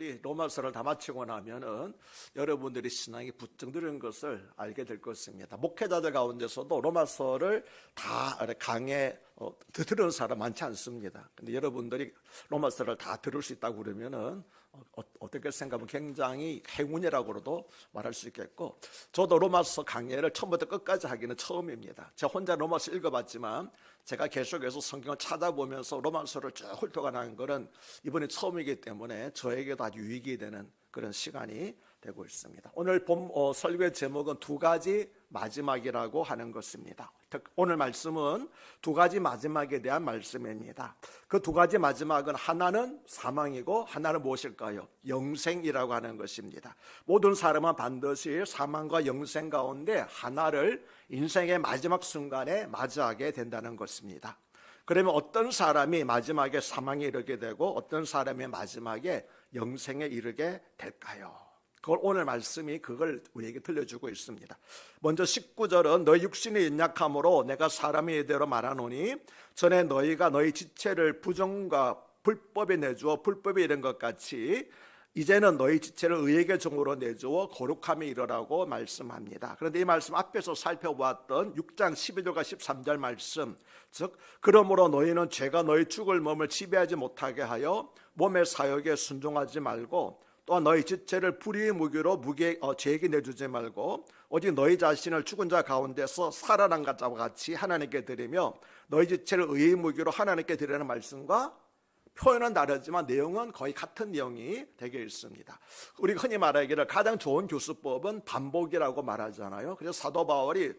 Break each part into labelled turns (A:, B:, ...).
A: 여러분들이 로마서를 다 마치고 나면은 여러분들이 신앙이 늘은 것을 알게 될 것입니다. 목회자들 가운데서도 로마서를 다 강에 어, 들은 사람 많지 않습니다. 근데 여러분들이 로마서를 다 들을 수 있다고 그러면은 어, 어떻게 생각하면 굉장히 행운이라고도 말할 수 있겠고 저도 로마서 강의를 처음부터 끝까지 하기는 처음입니다. 제가 혼자 로마서 읽어봤지만 제가 계속해서 성경을 찾아보면서 로마서를 쭉 훑어가는 것은 이번이 처음이기 때문에 저에게도 아주 유익이 되는 그런 시간이 되고 있습니다. 오늘 본 어, 설교의 제목은 두 가지 마지막이라고 하는 것입니다. 오늘 말씀은 두 가지 마지막에 대한 말씀입니다. 그 두 가지 마지막은 하나는 사망이고 하나는 무엇일까요? 영생이라고 하는 것입니다. 모든 사람은 반드시 사망과 영생 가운데 하나를 인생의 마지막 순간에 맞이하게 된다는 것입니다. 그러면 어떤 사람이 마지막에 사망에 이르게 되고 어떤 사람이 마지막에 영생에 이르게 될까요? 그걸 오늘 말씀이 그걸 우리에게 들려주고 있습니다. 먼저 19절은 너희 육신의 연약함으로 내가 사람의 예대로 말하노니 전에 너희가 너희 지체를 부정과 불법에 내주어 불법에 이른 것 같이 이제는 너희 지체를 의에게 종으로 내주어 거룩함에 이르라고 말씀합니다. 그런데 이 말씀 앞에서 살펴보았던 6장 12절과 13절 말씀 즉 그러므로 너희는 죄가 너희 죽을 몸을 지배하지 못하게 하여 몸의 사역에 순종하지 말고 또한 너희 지체를 불의의 무기로 무게 어, 죄에게 내주지 말고 오직 너희 자신을 죽은 자 가운데서 살아난 자와 같이 하나님께 드리며 너희 지체를 의의 무기로 하나님께 드리는 말씀과 표현은 다르지만 내용은 거의 같은 내용이 되게 있습니다. 우리가 흔히 말하기를 가장 좋은 교수법은 반복이라고 말하잖아요. 그래서 사도 바울이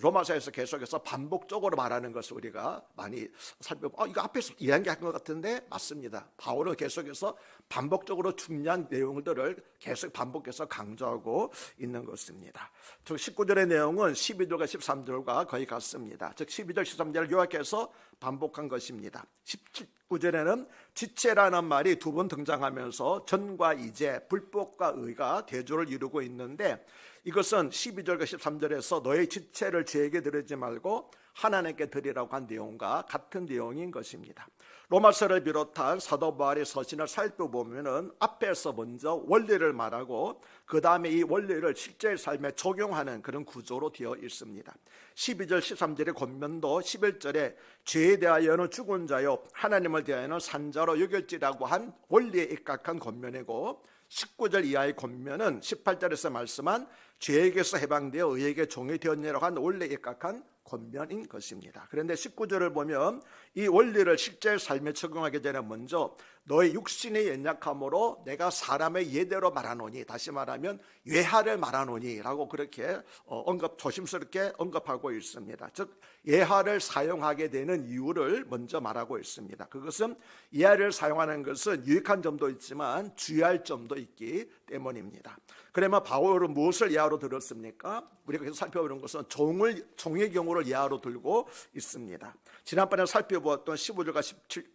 A: 로마서에서 계속해서 반복적으로 말하는 것을 우리가 많이 살펴보. 아, 이거 앞에서 이야기한 것 같은데 맞습니다. 바울은 계속해서 반복적으로 중요한 내용들을 계속 반복해서 강조하고 있는 것입니다. 즉 19절의 내용은 12절과 13절과 거의 같습니다. 즉 12절, 13절을 요약해서 반복한 것입니다. 19절에는 지체라는 말이 두 번 등장하면서 전과 이제, 불법과 의가 대조를 이루고 있는데 이것은 12절과 13절에서 너의 지체를 죄에게 드리지 말고 하나님께 드리라고 한 내용과 같은 내용인 것입니다. 로마서를 비롯한 사도 바울의 서신을 살펴보면은 앞에서 먼저 원리를 말하고 그 다음에 이 원리를 실제 삶에 적용하는 그런 구조로 되어 있습니다. 12절 13절의 권면도 11절에 죄에 대하여는 죽은 자요 하나님을 대하여는 산자로 여길지라고 한 원리에 입각한 권면이고 19절 이하의 권면은 18절에서 말씀한 죄에게서 해방되어 의에게 종이 되었냐라고 한 원리에 입각한 권면인 것입니다. 그런데 19절을 보면 이 원리를 실제 삶에 적용하기 전에 먼저 너의 육신의 연약함으로 내가 사람의 예대로 말하노니 다시 말하면 예하를 말하노니라고 그렇게 어, 언급 조심스럽게 언급하고 있습니다. 즉 예하를 사용하게 되는 이유를 먼저 말하고 있습니다. 그것은 예하를 사용하는 것은 유익한 점도 있지만 주의할 점도 있기 때문입니다. 그러면 바울은 무엇을 예하로 들었습니까? 우리가 계속 살펴보는 것은 종을 종의 경우를 예하로 들고 있습니다. 지난번에 살펴보았던 15절과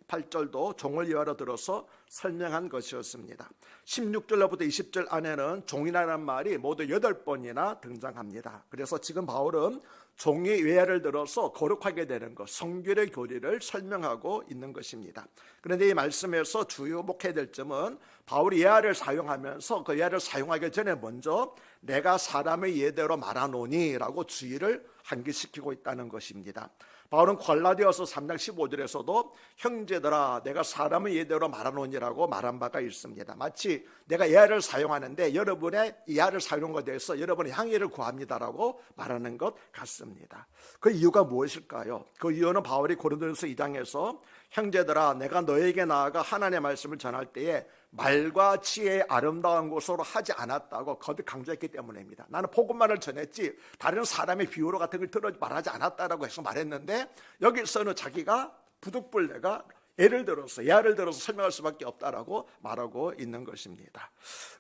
A: 18절도 종을 예하로 들어서 설명한 것이었습니다. 16절로부터 20절 안에는 종이라는 말이 모두 8번이나 등장합니다. 그래서 지금 바울은 종의 외야를 들어서 거룩하게 되는 것, 성결의 교리를 설명하고 있는 것입니다. 그런데 이 말씀에서 주요목해야 될 점은 바울이 예화를 사용하면서 그 예화를 사용하기 전에 먼저 내가 사람의 예대로 말하노니라고 주의를 한기시키고 있다는 것입니다. 바울은 콜라디아서 3장 15절에서도 형제들아 내가 사람의 예대로 말하노니라고 말한 바가 있습니다. 마치 내가 예를 사용하는데 여러분의 예를 사용한 것에 대해서 여러분의 향해를 구합니다라고 말하는 것 같습니다. 그 이유가 무엇일까요? 그 이유는 바울이 고린도전서 2장에서 형제들아 내가 너에게 나아가 하나님의 말씀을 전할 때에 말과 지혜의 아름다운 곳으로 하지 않았다고 거듭 강조했기 때문입니다. 나는 복음만을 전했지 다른 사람의 비유로 같은 걸 들어 말하지 않았다라고 해서 말했는데 여기서는 자기가 부득불내가 예를 들어서 예를 들어서 설명할 수밖에 없다라고 말하고 있는 것입니다.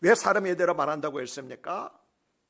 A: 왜 사람의 예대로 말한다고 했습니까?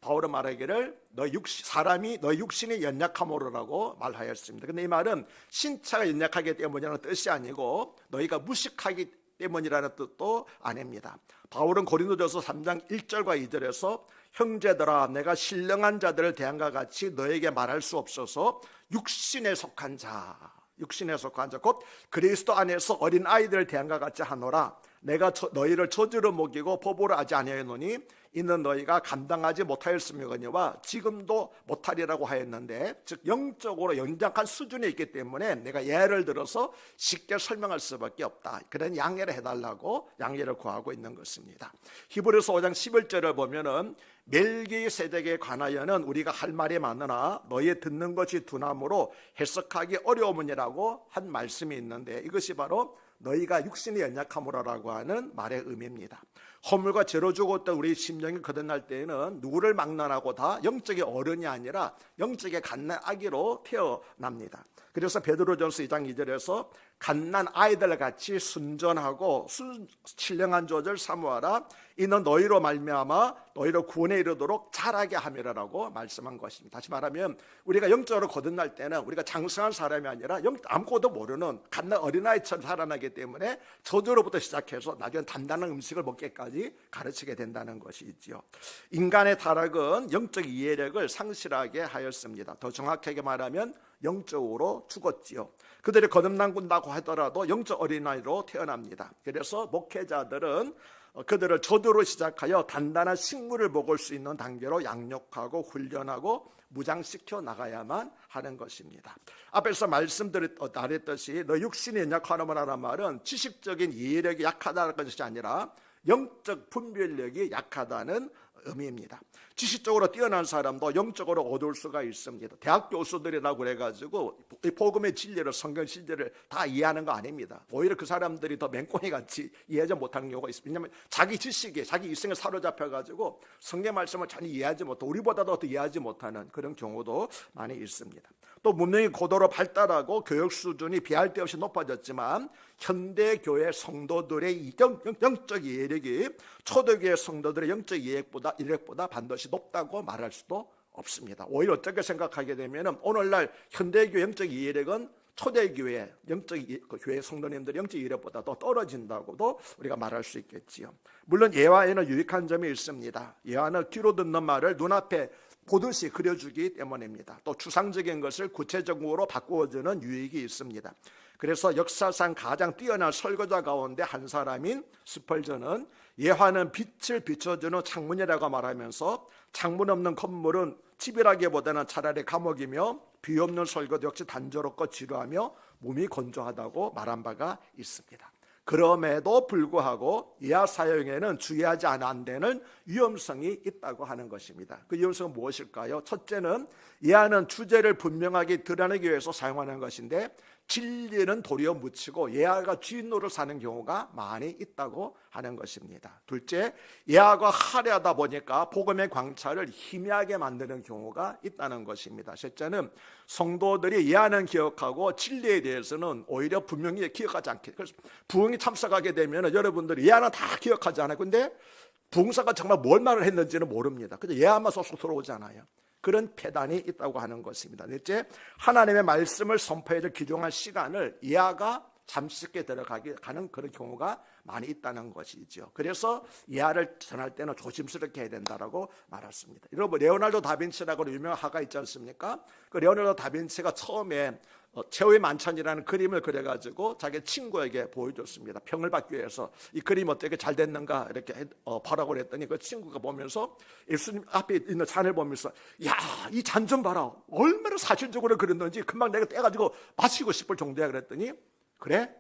A: 바울은 말하기를 너 육신, 사람이 너 육신이 연약함으로라고 말하였습니다. 근데 이 말은 신체가 연약하기 때문이라는 뜻이 아니고 너희가 무식하기 때문이라는 뜻도 아닙니다. 바울은 고린도전서 3장 1절과 2절에서 형제들아 내가 신령한 자들을 대한과 같이 너에게 말할 수 없어서 육신에 속한 자 육신에 속한 자곧 그리스도 안에서 어린 아이들을 대한과 같이 하노라 내가 저- 너희를 저주로 먹이고 법으로 하지 아니하노니 이는 너희가 감당하지 못하였음이거니와 지금도 못하리라고 하였는데 즉 영적으로 연장한 수준에 있기 때문에 내가 예를 들어서 쉽게 설명할 수밖에 없다. 그런 양해를 해달라고 양해를 구하고 있는 것입니다. 히브리서 5장 11절을 보면은 멜기 세덱에 관하여는 우리가 할 말이 많으나 너희 듣는 것이 두나무로 해석하기 어려움이라고 한 말씀이 있는데 이것이 바로 너희가 육신이 연약함으로라고 하는 말의 의미입니다. 허물과 죄로 죽었던 우리 심령이 거듭날 때에는 누구를 막론하고 다 영적의 어른이 아니라 영적의 갓난 아기로 태어납니다. 그래서 베드로전서 2장 2절에서 갓난 아이들 같이 순전하고 순, 신령한 조절 사모하라 이는 너희로 말미암아 너희로 구원에 이르도록 자라게 함이라라고 말씀한 것입니다. 다시 말하면 우리가 영적으로 거듭날 때는 우리가 장성한 사람이 아니라 영, 아무것도 모르는 갓난 어린아이처럼 살아나기 때문에 저주로부터 시작해서 나중에 단단한 음식을 먹기까지 가르치게 된다는 것이지요. 인간의 타락은 영적 이해력을 상실하게 하였습니다. 더 정확하게 말하면 영적으로 죽었지요. 그들이 거듭난다고 하더라도 영적 어린아이로 태어납니다. 그래서 목회자들은 어, 그들을 조도로 시작하여 단단한 식물을 먹을 수 있는 단계로 양육하고 훈련하고 무장시켜 나가야만 하는 것입니다. 앞에서 말씀드렸듯이 너 육신이 연약하노라는 말은 지식적인 이해력이 약하다는 것이 아니라 영적 분별력이 약하다는 의미입니다. 지식적으로 뛰어난 사람도 영적으로 어두울 수가 있습니다. 대학 교수들이라고 그래가지고 이 복음의 진리를 성경 진리를 다 이해하는 거 아닙니다. 오히려 그 사람들이 더 맹꽁이 같이 이해하지 못하는 경우가 있습니다. 왜냐하면 자기 지식에 자기 이성에 사로잡혀가지고 성경 말씀을 전혀 이해하지 못하고 우리보다도 더 이해하지 못하는 그런 경우도 많이 있습니다. 또 문명이 고도로 발달하고 교육 수준이 비할 데 없이 높아졌지만 현대 교회 성도들의 영, 적 이해력이 초대교회 성도들의 영적 이해력보다 이력보다 반드시 높다고 말할 수도 없습니다. 오히려 어떻게 생각하게 되면 오늘날 현대교회 영적 이해력은 초대교회 영적 이- 그 교회 성도님들 영적 이력보다 더 떨어진다고도 우리가 말할 수 있겠지요. 물론 예화에는 유익한 점이 있습니다. 예화는 귀로 듣는 말을 눈앞에 보듯이 그려주기 때문입니다. 또 추상적인 것을 구체적으로 바꾸어주는 유익이 있습니다. 그래서 역사상 가장 뛰어난 설거자 가운데 한 사람인 스펄전은 예화는 빛을 비춰주는 창문이라고 말하면서 창문 없는 건물은 집이라기보다는 차라리 감옥이며 비 없는 설거도 역시 단조롭고 지루하며 몸이 건조하다고 말한 바가 있습니다. 그럼에도 불구하고 예화 사용에는 주의하지 않아 안 되는 위험성이 있다고 하는 것입니다. 그 위험성은 무엇일까요? 첫째는 예화는 주제를 분명하게 드러내기 위해서 사용하는 것인데 진리는 도리어 묻히고 예화가 주인노를 사는 경우가 많이 있다고 하는 것입니다. 둘째, 예화가 화려하다 보니까 복음의 광차를 희미하게 만드는 경우가 있다는 것입니다. 셋째는 성도들이 예화는 기억하고 진리에 대해서는 오히려 분명히 기억하지 않게. 그래서 부흥이 참석하게 되면 여러분들이 예화는 다 기억하지 않아요. 근데 부흥사가 정말 뭘 말을 했는지는 모릅니다. 그저 예화만 쏙쏙 들어오잖아요. 그런 폐단이 있다고 하는 것입니다. 넷째, 하나님의 말씀을 선포해줄 귀중한 시간을 예화가 잠시게 들어가게 가는 그런 경우가 많이 있다는 것이죠. 그래서 예화를 전할 때는 조심스럽게 해야 된다라고 말했습니다. 여러분 레오나르도 다빈치라고 유명한 화가 있지 않습니까? 그 레오나르도 다빈치가 처음에 어, 최후의 만찬이라는 그림을 그려가지고 자기 친구에게 보여줬습니다. 평을 받기 위해서 이 그림 어떻게 잘 됐는가 이렇게 해- 어, 보라고 그랬더니 그 친구가 보면서 예수님 앞에 있는 잔을 보면서 야 이 잔 좀 봐라 얼마나 사실적으로 그렸는지 금방 내가 떼가지고 마시고 싶을 정도야 그랬더니 그래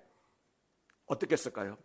A: 어떻게 했을까요?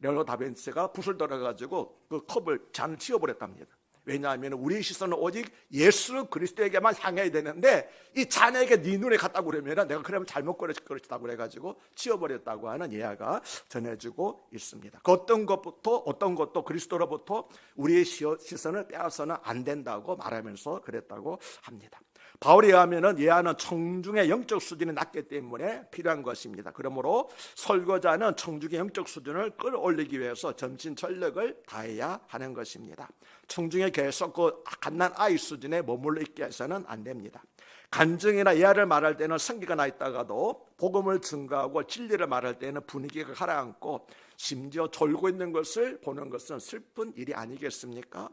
A: 레오나르도 다빈치가 붓을 들어가지고 그 컵을 잔을 치워버렸답니다. 왜냐하면 우리의 시선은 오직 예수 그리스도에게만 향해야 되는데 이 잔에게 네 눈에 갔다고 그러면 내가 그러면 잘못 그렸다고 그래가지고 치워버렸다고 하는 예화가 전해지고 있습니다. 그 어떤 것부터 어떤 것도 그리스도로부터 우리의 시선을 빼앗아서는 안 된다고 말하면서 그랬다고 합니다. 바울에 의하면은 예하는 청중의 영적 수준이 낮기 때문에 필요한 것입니다. 그러므로 설거자는 청중의 영적 수준을 끌어올리기 위해서 전신 전력을 다해야 하는 것입니다. 청중에 계속 그 갓난 아이 수준에 머물러 있게 해서는 안 됩니다. 간증이나 예화를 말할 때는 성기가 나 있다가도 복음을 증거하고 진리를 말할 때는 분위기가 가라앉고 심지어 졸고 있는 것을 보는 것은 슬픈 일이 아니겠습니까?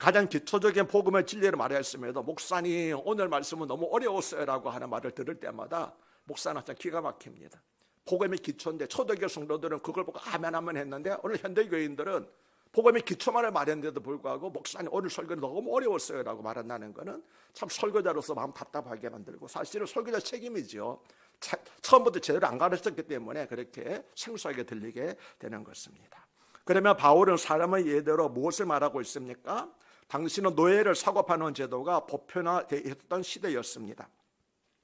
A: 가장 기초적인 복음의 진리를 말했음에도 목사님 오늘 말씀은 너무 어려웠어요라고 하는 말을 들을 때마다 목사는 참 기가 막힙니다. 복음의 기초인데 초대교 성도들은 그걸 보고 아멘 아멘 했는데 오늘 현대 교인들은 복음의 기초만을 말했는데도 불구하고 목사님 오늘 설교는 너무 어려웠어요라고 말한다는 거는 참 설교자로서 마음 답답하게 만들고 사실은 설교자 책임이죠. 차- 처음부터 제대로 안 가르쳤기 때문에 그렇게 생소하게 들리게 되는 것입니다. 그러면 바울은 사람의 예대로 무엇을 말하고 있습니까? 당신은 노예를 사고파는 제도가 보편화되어 있던 시대였습니다.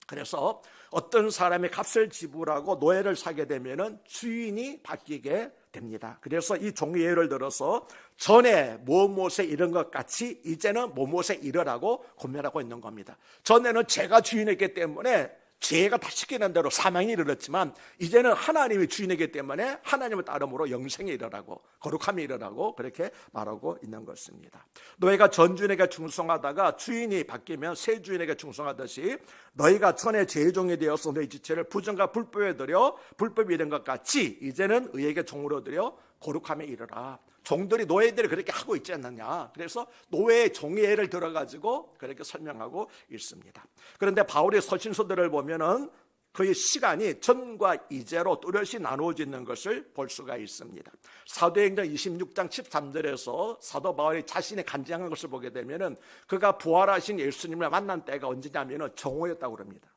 A: 그래서 어떤 사람이 값을 지불하고 노예를 사게 되면은 주인이 바뀌게 됩니다. 그래서 이 종의 예를 들어서 전에 무엇에 이런 것 같이 이제는 무엇에 이르라고 고면하고 있는 겁니다. 전에는 제가 주인이기 때문에 죄가 다 시키는 대로 사망이 이르렀지만 이제는 하나님이 주인이기 때문에 하나님을 따름으로 영생이 이르라고 거룩함이 이르라고 그렇게 말하고 있는 것입니다. 너희가 전 주인에게 충성하다가 주인이 바뀌면 새 주인에게 충성하듯이 너희가 전에 제종이 되어서 너희 지체를 부정과 불법에 들여 불법이 이른 것 같이 이제는 의에게 종으로 들여 거룩함에 이르라. 종들이 노예들이 그렇게 하고 있지 않느냐. 그래서 노예의 종예를 들어가지고 그렇게 설명하고 있습니다. 그런데 바울의 서신서들을 보면은 그의 시간이 전과 이제로 뚜렷이 나누어지는 것을 볼 수가 있습니다. 사도행전 26장 13절에서 사도 바울이 자신의 간증한 것을 보게 되면은 그가 부활하신 예수님을 만난 때가 언제냐면은 정오였다고 그럽니다.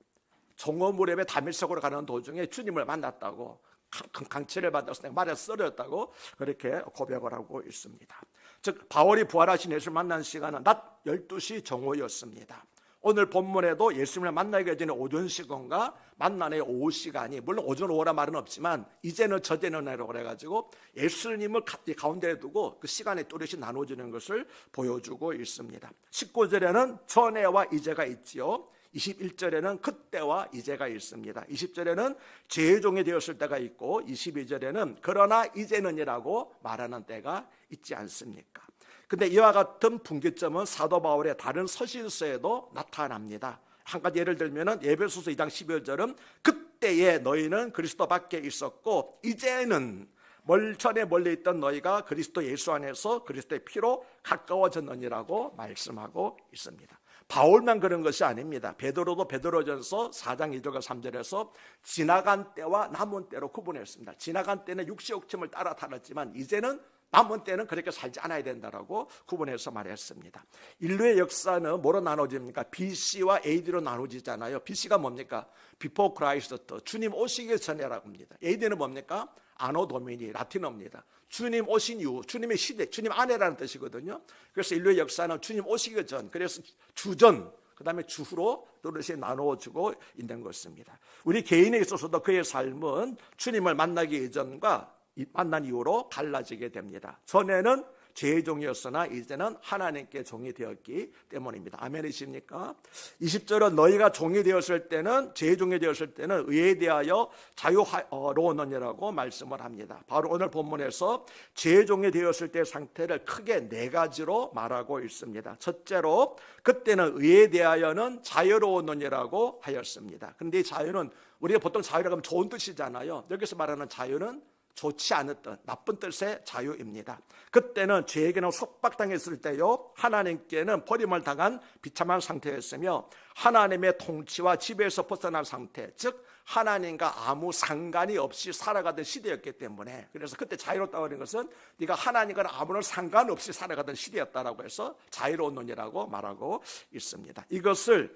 A: 정오 무렵에 다밀석으로 가는 도중에 주님을 만났다고 강- 강체를 받았을 때 말에 썰었다고 그렇게 고백을 하고 있습니다. 즉 바울이 부활하신 예수를 만난 시간은 낮 12시 정오였습니다. 오늘 본문에도 예수님을 만나기 전에 오전 시간과 만나는 오후 시간이 물론 오전 오후라 말은 없지만 이제는 저제는이라고 그래가지고 예수님을 가- 가운데에 두고 그 시간이 뚜렷이 나눠지는 것을 보여주고 있습니다. 19절에는 전에와 이제가 있지요. 21절에는 그때와 이제가 있습니다. 20절에는 제종이 되었을 때가 있고 22절에는 그러나 이제는이라고 말하는 때가 있지 않습니까? 근데 이와 같은 분기점은 사도 바울의 다른 서신서에도 나타납니다. 한 가지 예를 들면은 예배소서 2장 12절은 그때에 너희는 그리스도 밖에 있었고 이제는 멀전에 멀리 있던 너희가 그리스도 예수 안에서 그리스도의 피로 가까워졌느니라고 말씀하고 있습니다. 바울만 그런 것이 아닙니다. 베드로도 베드로전서 4장 2절과 3절에서 지나간 때와 남은 때로 구분했습니다. 지나간 때는 육시 욕심을 따라 살았지만 이제는 남은 때는 그렇게 살지 않아야 된다라고 구분해서 말했습니다. 인류의 역사는 뭐로 나눠집니까? BC와 AD로 나눠지잖아요. BC가 뭡니까? Before Christ, 주님 오시기 전에라고 합니다. AD는 뭡니까? 아노 도미니 라틴어입니다. 주님 오신 이후, 주님의 시대, 주님 안에라는 뜻이거든요. 그래서 인류의 역사는 주님 오시기 전, 그래서 주전, 그 다음에 주후로 또렷이 나누어지고 있는 것입니다. 우리 개인에 있어서도 그의 삶은 주님을 만나기 이전과 이- 만난 이후로 갈라지게 됩니다. 전에는 제 종이었으나 이제는 하나님께 종이 되었기 때문입니다. 아멘이십니까? 20절은 너희가 종이 되었을 때는 제 종이 되었을 때는 의에 대하여 자유로웠느니라고 말씀을 합니다. 바로 오늘 본문에서 제 종이 되었을 때 상태를 크게 네 가지로 말하고 있습니다. 첫째로 그때는 의에 대하여는 자유로웠느니라고 하였습니다. 이 자유는 우리가 보통 자유라고 하면 좋은 뜻이잖아요. 여기서 말하는 자유는 좋지 않았던 나쁜 뜻의 자유입니다. 그때는 죄에게는 속박당했을 때요, 하나님께는 버림을 당한 비참한 상태였으며 하나님의 통치와 지배에서 벗어난 상태, 즉 하나님과 아무 상관이 없이 살아가던 시대였기 때문에 그래서 그때 자유롭다고 하는 것은 네가 하나님과 아무런 상관없이 살아가던 시대였다라고 해서 자유로운 논이라고 말하고 있습니다. 이것을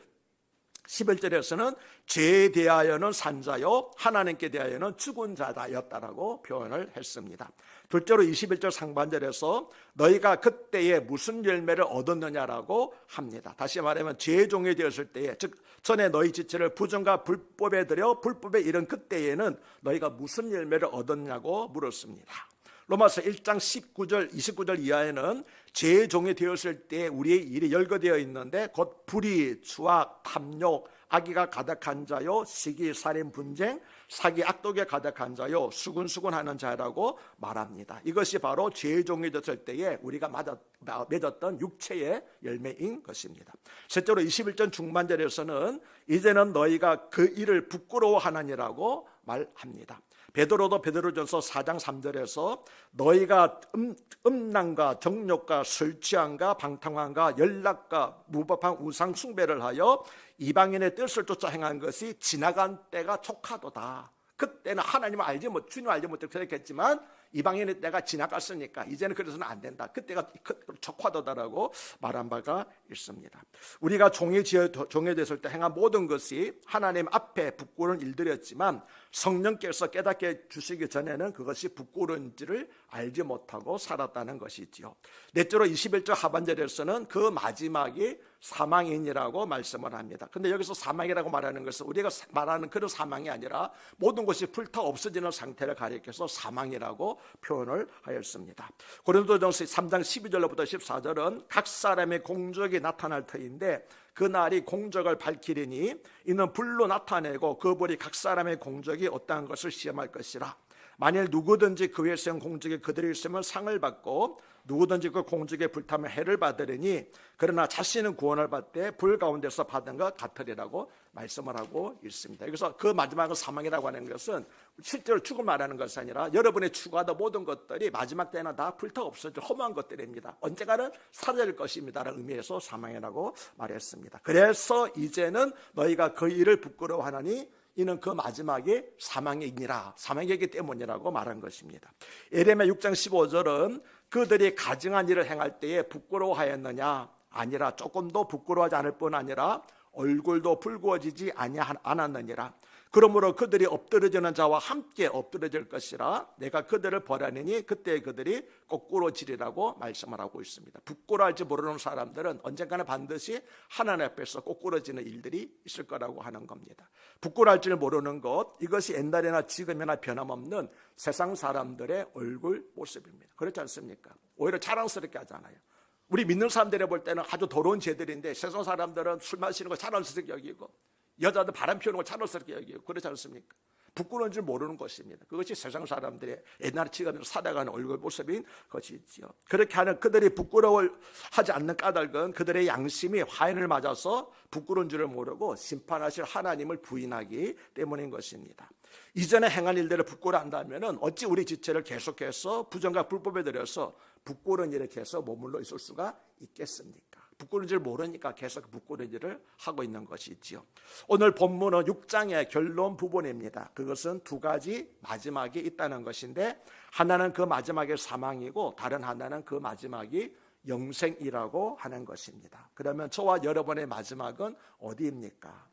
A: 11절에서는 죄에 대하여는 산자요 하나님께 대하여는 죽은 자다였다라고 표현을 했습니다. 둘째로 21절 상반절에서 너희가 그때에 무슨 열매를 얻었느냐라고 합니다. 다시 말하면 죄의 종이 되었을 때에 즉 전에 너희 지체를 부정과 불법에 들여 불법에 이른 그때에는 너희가 무슨 열매를 얻었냐고 물었습니다. 로마서 1장 19절 29절 이하에는 죄의 종이 되었을 때 우리의 일이 열거되어 있는데 곧 불의, 추악, 탐욕, 악의가 가득한 자요 시기, 살인, 분쟁, 사기, 악독에 가득한 자요 수군수군하는 자라고 말합니다. 이것이 바로 죄의 종이 되었을 때에 우리가 맺었던 육체의 열매인 것입니다. 셋째로 21절 중반절에서는 이제는 너희가 그 일을 부끄러워하느니라고 말합니다. 베드로도 베드로전서 4장 3절에서 너희가 음, 음란과 정욕과 술 취함과 방탕함과 연락과 무법한 우상 숭배를 하여 이방인의 뜻을 쫓아 행한 것이 지나간 때가 촉하도다. 그때는 하나님을 알지 못, 주님 알지 못해 그랬겠지만 이방인의 때가 지나갔으니까 이제는 그래서는 안 된다. 그때가 적화도다라고 말한 바가 있습니다. 우리가 종이 지어 종이 됐을 때 행한 모든 것이 하나님 앞에 부끄러운 일들이었지만 성령께서 깨닫게 주시기 전에는 그것이 부끄러운지를 알지 못하고 살았다는 것이지요. 넷째로 21절 하반절에서는 그 마지막이 사망인이라고 말씀을 합니다. 근데 여기서 사망이라고 말하는 것은 우리가 말하는 그런 사망이 아니라 모든 것이 불타 없어지는 상태를 가리켜서 사망이라고 표현을 하였습니다. 고린도전서 3장 12절로부터 14절은 각 사람의 공적이 나타날 터인데 그 날이 공적을 밝히리니 이는 불로 나타내고 그 불이 각 사람의 공적이 어떠한 것을 시험할 것이라. 만일 누구든지 그 위에 세운 공적에 그들이 있으면 상을 받고 누구든지 그 공적에 불타면 해를 받으리니 그러나 자신은 구원을 받되 불 가운데서 받은 것 같으리라고 말씀을 하고 있습니다. 그래서 그 마지막은 사망이라고 하는 것은 실제로 죽음 말하는 것이 아니라 여러분의 추구하던 모든 것들이 마지막 때는 다 불타 없어질 허무한 것들입니다. 언젠가는 사라질 것입니다라는 의미에서 사망이라고 말했습니다. 그래서 이제는 너희가 그 일을 부끄러워하나니 이는 그 마지막에 사망의 인이라 사망이기 때문이라고 말한 것입니다. 에레미야 6장 15절은 그들이 가증한 일을 행할 때에 부끄러워하였느냐 아니라 조금도 부끄러워하지 않을 뿐 아니라 얼굴도 붉어지지 않았느니라 그러므로 그들이 엎드러지는 자와 함께 엎드러질 것이라 내가 그들을 벌하느니 그때 그들이 거꾸로 지리라고 말씀을 하고 있습니다. 부끄러워할지 모르는 사람들은 언젠가는 반드시 하나님 앞에서 거꾸로지는 일들이 있을 거라고 하는 겁니다. 부끄러워할 줄 모르는 것 이것이 옛날이나 지금이나 변함없는 세상 사람들의 얼굴 모습입니다. 그렇지 않습니까? 오히려 자랑스럽게 하잖아요. 우리 믿는 사람들이 볼 때는 아주 더러운 죄들인데 세상 사람들은 술 마시는 거 자랑스럽게 여기고 여자들 바람 피우는 거 자랑스럽게 여기고 그렇지 않습니까? 부끄러운 줄 모르는 것입니다. 그것이 세상 사람들의 옛날 지금으로 살아가는 얼굴 모습인 것이지요. 그렇게 하는 그들이 부끄러워하지 않는 까닭은 그들의 양심이 화인을 맞아서 부끄러운 줄을 모르고 심판하실 하나님을 부인하기 때문인 것입니다. 이전에 행한 일들을 부끄러워한다면 어찌 우리 지체를 계속해서 부정과 불법에 들여서 일에 계속 머물러 있을 수가 있겠습니까? 부끄러운 줄 모르니까 계속 부끄러운 일을 하고 있는 것이지요. 오늘 본문은 6장의 결론 부분입니다. 그것은 두 가지 마지막이 있다는 것인데 하나는 그 마지막의 사망이고 다른 하나는 그 마지막이 영생이라고 하는 것입니다. 그러면 저와 여러분의 마지막은 어디입니까?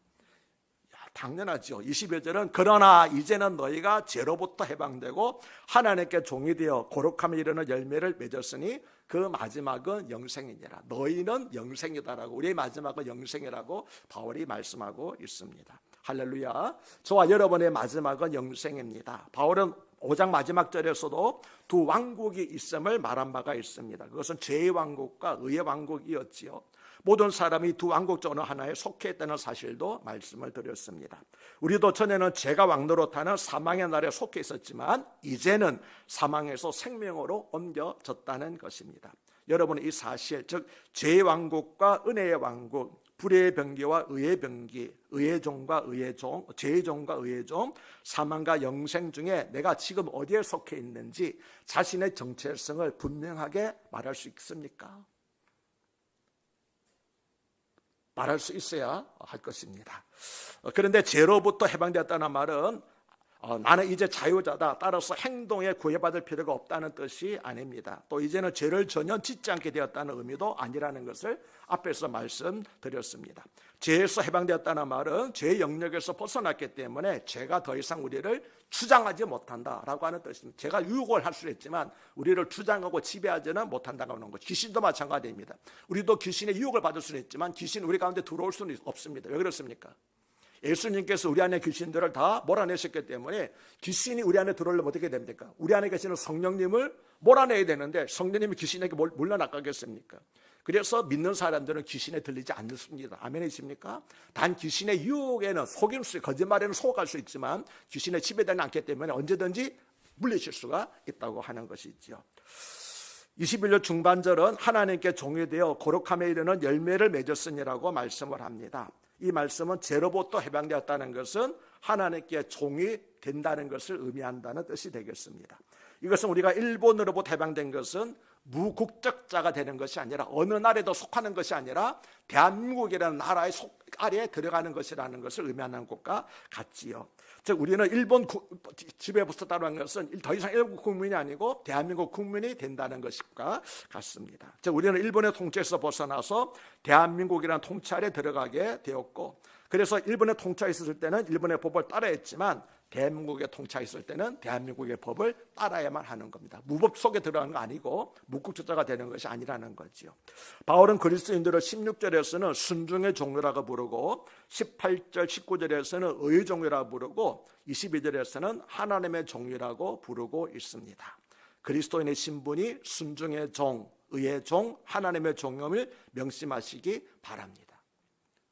A: 당연하죠. 21절은 그러나 이제는 너희가 죄로부터 해방되고 하나님께 종이 되어 거룩함에 이르는 열매를 맺었으니 그 마지막은 영생이니라. 너희는 영생이다라고 우리의 마지막은 영생이라고 바울이 말씀하고 있습니다. 할렐루야. 저와 여러분의 마지막은 영생입니다. 바울은 5장 마지막 절에서도 두 왕국이 있음을 말한 바가 있습니다. 그것은 죄의 왕국과 의의 왕국이었지요. 모든 사람이 두 왕국 중 어느 하나에 속해 있다는 사실도 말씀을 드렸습니다. 우리도 전에는 죄가 왕노릇하는 사망의 날에 속해 있었지만 이제는 사망에서 생명으로 옮겨졌다는 것입니다. 여러분은 이 사실 즉 죄의 왕국과 은혜의 왕국 불의 병기와 의의 병기, 의의 종과 의의 종, 죄의 종과 의의 종, 사망과 영생 중에 내가 지금 어디에 속해 있는지 자신의 정체성을 분명하게 말할 수 있습니까? 말할 수 있어야 할 것입니다. 그런데 죄로부터 해방되었다는 말은 어, 나는 이제 자유자다. 따라서 행동에 구애받을 필요가 없다는 뜻이 아닙니다. 또 이제는 죄를 전혀 짓지 않게 되었다는 의미도 아니라는 것을 앞에서 말씀드렸습니다. 죄에서 해방되었다는 말은 죄 영역에서 벗어났기 때문에 죄가 더 이상 우리를 주장하지 못한다라고 하는 뜻입니다. 제가 유혹을 할 수 있지만 우리를 주장하고 지배하지는 못한다고 하는 것. 귀신도 마찬가지입니다. 우리도 귀신의 유혹을 받을 수는 있지만 귀신 우리 가운데 들어올 수는 없습니다. 왜 그렇습니까? 예수님께서 우리 안에 귀신들을 다 몰아내셨기 때문에 귀신이 우리 안에 들어오려면 어떻게 됩니까? 우리 안에 계시는 성령님을 몰아내야 되는데 성령님이 귀신에게 물러나가겠습니까? 그래서 믿는 사람들은 귀신에 들리지 않습니다. 아멘이십니까? 단 귀신의 유혹에는 속일 수, 거짓말에는 속할 수 있지만 귀신에 지배되지 않기 때문에 언제든지 물리칠 수가 있다고 하는 것이죠. 21절 중반절은 하나님께 종이 되어 거룩함에 이르는 열매를 맺었으니라고 말씀을 합니다. 이 말씀은 죄로부터 해방되었다는 것은 하나님께 종이 된다는 것을 의미한다는 뜻이 되겠습니다. 이것은 우리가 일본으로부터 해방된 것은 무국적자가 되는 것이 아니라 어느 나라에도 속하는 것이 아니라 대한민국이라는 나라의 속 아래에 들어가는 것이라는 것을 의미하는 것과 같지요. 즉 우리는 일본 구, 지배 붙었다는 것은 더 이상 일본 국민이 아니고 대한민국 국민이 된다는 것과 같습니다. 즉 우리는 일본의 통치에서 벗어나서 대한민국이라는 통치 아래 들어가게 되었고 그래서 일본의 통치에 있었을 때는 일본의 법을 따라했지만 대한민국에 통치했을 때는 대한민국의 법을 따라야만 하는 겁니다. 무법 속에 들어가는 거 아니고 무국적자가 되는 것이 아니라는 거지요. 바울은 그리스도인들을 16절에서는 순종의 종류라고 부르고 18절 19절에서는 의의 종류라고 부르고 22절에서는 하나님의 종류라고 부르고 있습니다. 그리스도인의 신분이 순종의 종, 의의 종, 하나님의 종임을 명심하시기 바랍니다.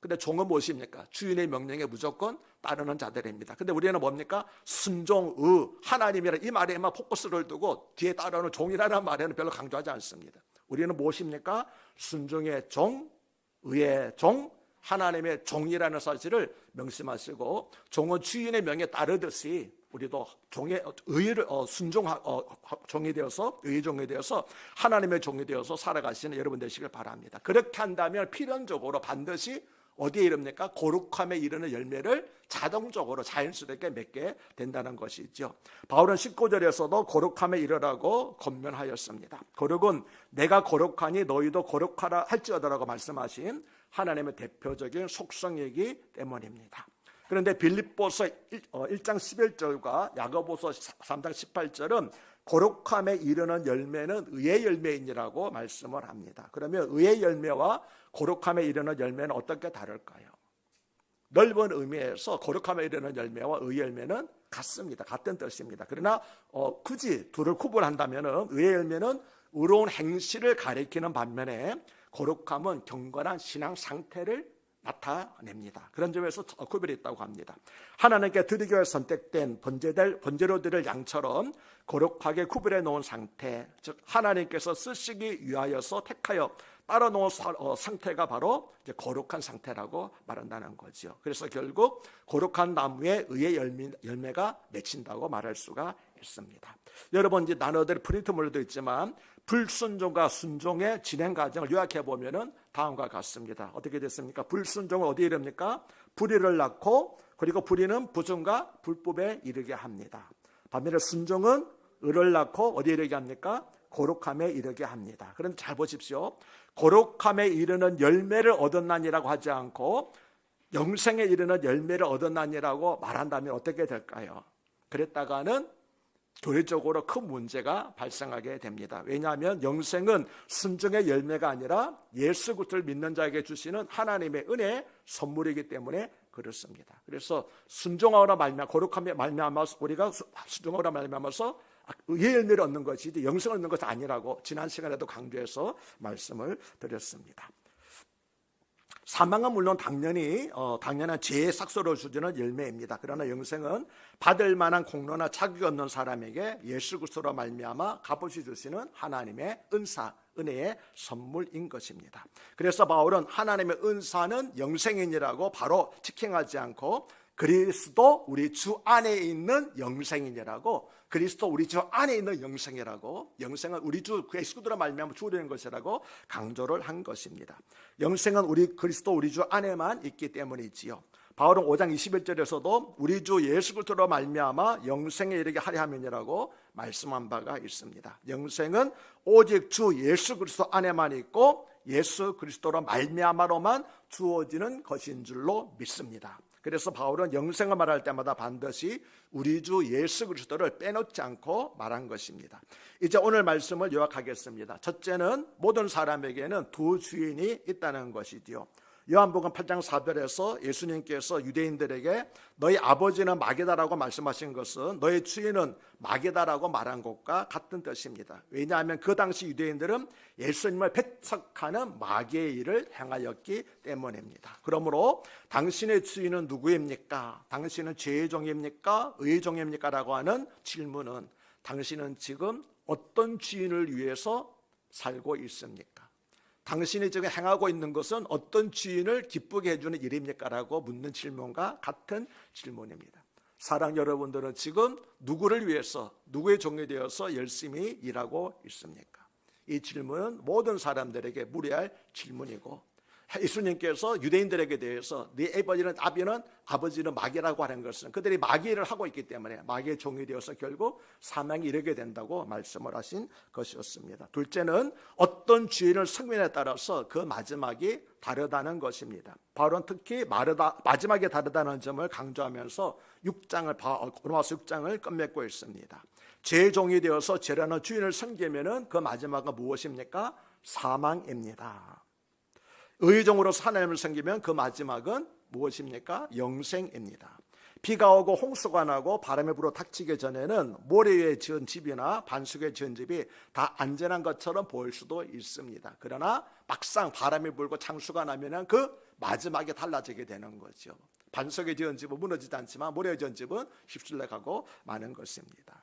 A: 근데 종은 무엇입니까? 주인의 명령에 무조건 따르는 자들입니다. 근데 우리는 뭡니까? 순종, 의, 하나님이라 이 말에만 포커스를 두고 뒤에 따르는 종이라는 말에는 별로 강조하지 않습니다. 우리는 무엇입니까? 순종의 종, 의의 종, 하나님의 종이라는 사실을 명심하시고 종은 주인의 명에 따르듯이 우리도 종의 의를 어, 순종 어, 종이 되어서 의 종이 되어서 하나님의 종이 되어서 살아가시는 여러분 되시길 바랍니다. 그렇게 한다면 필연적으로 반드시 어디에 이릅니까? 거룩함에 이르는 열매를 자동적으로 자연스럽게 맺게 된다는 것이죠. 바울은 19절에서도 거룩함에 이르라고 건면하였습니다. 거룩은 내가 거룩하니 너희도 거룩하라 할지어다라고 말씀하신 하나님의 대표적인 속성이기 때문입니다. 그런데 빌립보서 1장 어, 11절과 야고보서 3장 18절은 거룩함에 이르는 열매는 의의 열매이니라고 말씀을 합니다. 그러면 의의 열매와 거룩함에 이르는 열매는 어떻게 다를까요? 넓은 의미에서 거룩함에 이르는 열매와 의 열매는 같습니다. 같은 뜻입니다. 그러나 어, 굳이 둘을 구분한다면 의의 열매는 의로운 행실을 가리키는 반면에 거룩함은 경건한 신앙 상태를 나타냅니다. 그런 점에서 구별이 있다고 합니다. 하나님께 드리기 위해 선택된 번제될 번제로 드릴 양처럼 거룩하게 구별해 놓은 상태, 즉 하나님께서 쓰시기 위하여서 택하여 따라 놓은 어, 상태가 바로 거룩한 상태라고 말한다는 거죠. 그래서 결국 거룩한 나무에 의의 열매, 열매가 맺힌다고 말할 수가 있습니다. 여러분 이제 나눠드릴 프린트물도 있지만 불순종과 순종의 진행 과정을 요약해 보면은 다음과 같습니다. 어떻게 됐습니까? 불순종은 어디에 이릅니까? 불의를 낳고 그리고 불의는 부정과 불법에 이르게 합니다. 반면에 순종은 의를 낳고 어디에 이르게 합니까? 거룩함에 이르게 합니다. 그런데 잘 보십시오. 거룩함에 이르는 열매를 얻었나니라고 하지 않고 영생에 이르는 열매를 얻었나니라고 말한다면 어떻게 될까요? 그랬다가는 교회적으로 큰 문제가 발생하게 됩니다. 왜냐하면 영생은 순종의 열매가 아니라 예수 그리스도를 믿는 자에게 주시는 하나님의 은혜 선물이기 때문에 그렇습니다. 그래서 순종하거나 말미암아 거룩함에 말미암아서 우리가 순종하거나 말미암아서 의의 열매를 얻는 것이 영생을 얻는 것이 아니라고 지난 시간에도 강조해서 말씀을 드렸습니다. 사망은 물론 당연히 어, 당연한 죄의 삭소를 주지는 열매입니다. 그러나 영생은 받을 만한 공로나 자격이 없는 사람에게 예수 그리스도로 말미암아 값없이 주시는 하나님의 은사, 은혜의 선물인 것입니다. 그래서 바울은 하나님의 은사는 영생이니라고 바로 직행하지 않고 그리스도 우리 주 안에 있는 영생이니라고 그리스도 우리 주 안에 있는 영생이라고 영생은 우리 주 예수들로 말미암아 주어지는 것이라고 강조를 한 것입니다. 영생은 우리 그리스도 우리 주 안에만 있기 때문이지요. 바울은 5장 21절에서도 우리 주 예수 그리스도로 말미암아 영생에 이르게 하려 함이라고 말씀한 바가 있습니다. 영생은 오직 주 예수 그리스도 안에만 있고 예수 그리스도로 말미암아로만 주어지는 것인 줄로 믿습니다. 그래서 바울은 영생을 말할 때마다 반드시 우리 주 예수 그리스도를 빼놓지 않고 말한 것입니다. 이제 오늘 말씀을 요약하겠습니다. 첫째는 모든 사람에게는 두 주인이 있다는 것이지요. 요한복음 8장 4절에서 예수님께서 유대인들에게 너희 아버지는 마귀다라고 말씀하신 것은 너희 주인은 마귀다라고 말한 것과 같은 뜻입니다. 왜냐하면 그 당시 유대인들은 예수님을 배척하는 마귀의 일을 행하였기 때문입니다. 그러므로 당신의 주인은 누구입니까? 당신은 죄의 종입니까? 의의 종입니까? 라고 하는 질문은 당신은 지금 어떤 주인을 위해서 살고 있습니까? 당신이 지금 행하고 있는 것은 어떤 주인을 기쁘게 해주는 일입니까? 라고 묻는 질문과 같은 질문입니다. 사랑 여러분들은 지금 누구를 위해서, 누구의 종이 되어서 열심히 일하고 있습니까? 이 질문은 모든 사람들에게 물어야 할 질문이고 예수님께서 유대인들에게 대해서 네 아버지는 아비는 아버지는 마귀라고 하는 것은 그들이 마귀를 하고 있기 때문에 마귀의 종이 되어서 결국 사망에 이르게 된다고 말씀을 하신 것이었습니다. 둘째는 어떤 주인을 성민에 따라서 그 마지막이 다르다는 것입니다. 바울은 특히 마르다, 마지막에 다르다는 점을 강조하면서 6장을 로마서 6장을 끝맺고 있습니다. 제 종이 되어서 죄라는 주인을 섬기면은 그 마지막은 무엇입니까? 사망입니다. 의종으로서 하나님을 섬기면 그 마지막은 무엇입니까? 영생입니다. 비가 오고 홍수가 나고 바람이 불어 닥치기 전에는 모래 위에 지은 집이나 반숙에 지은 집이 다 안전한 것처럼 보일 수도 있습니다. 그러나 막상 바람이 불고 창수가 나면은 그 마지막에 달라지게 되는 거죠. 반석에 지은 집은 무너지지 않지만 모래에 지은 집은 휩쓸려 가고 마는 것입니다.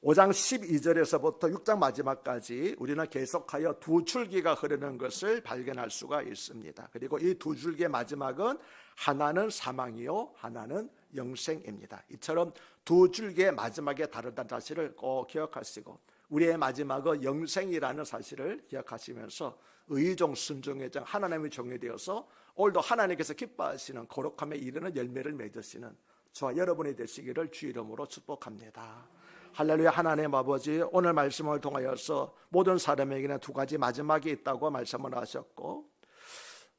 A: 5장 12절에서부터 6장 마지막까지 우리는 계속하여 두 줄기가 흐르는 것을 발견할 수가 있습니다. 그리고 이 두 줄기의 마지막은 하나는 사망이요, 하나는 영생입니다. 이처럼 두 줄기의 마지막에 다르다는 사실을 꼭 기억하시고 우리의 마지막은 영생이라는 사실을 기억하시면서 의종 순종의 장 하나님의 종이 되어서 오늘도 하나님께서 기뻐하시는 거룩함에 이르는 열매를 맺으시는 저와 여러분이 되시기를 주 이름으로 축복합니다. 할렐루야 하나님 아버지 오늘 말씀을 통하여서 모든 사람에게는 두 가지 마지막이 있다고 말씀을 하셨고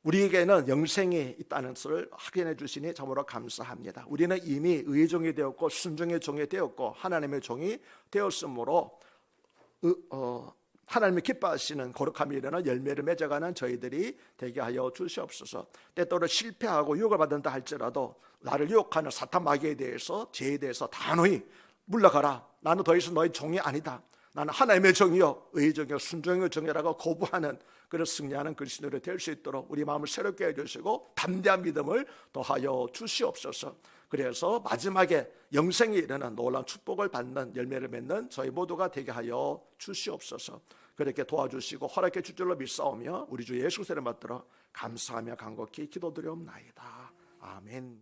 A: 우리에게는 영생이 있다는 것을 확인해 주시니 참으로 감사합니다. 우리는 이미 의종이 되었고 순종의 종이 되었고 하나님의 종이 되었으므로 어, 하나님이 기뻐하시는 거룩함이 일어나 열매를 맺어가는 저희들이 되게 하여 주시옵소서. 때때로 실패하고 유혹을 받는다 할지라도 나를 유혹하는 사탄 마귀에 대해서 죄에 대해서 단호히 물러가라. 나는 더 이상 너의 종이 아니다. 나는 하나님의 종이요, 의종이요, 순종의 종이라고 거부하는 그런 승리하는 그리스도로 될 수 있도록 우리 마음을 새롭게 해주시고 담대한 믿음을 더하여 주시옵소서. 그래서 마지막에 영생에 이르는 놀라운 축복을 받는 열매를 맺는 저희 모두가 되게 하여 주시옵소서. 그렇게 도와주시고 허락해 줄 줄로 믿사오며 우리 주 예수 세를 받들어 감사하며 간곡히 기도드리옵나이다. 아멘.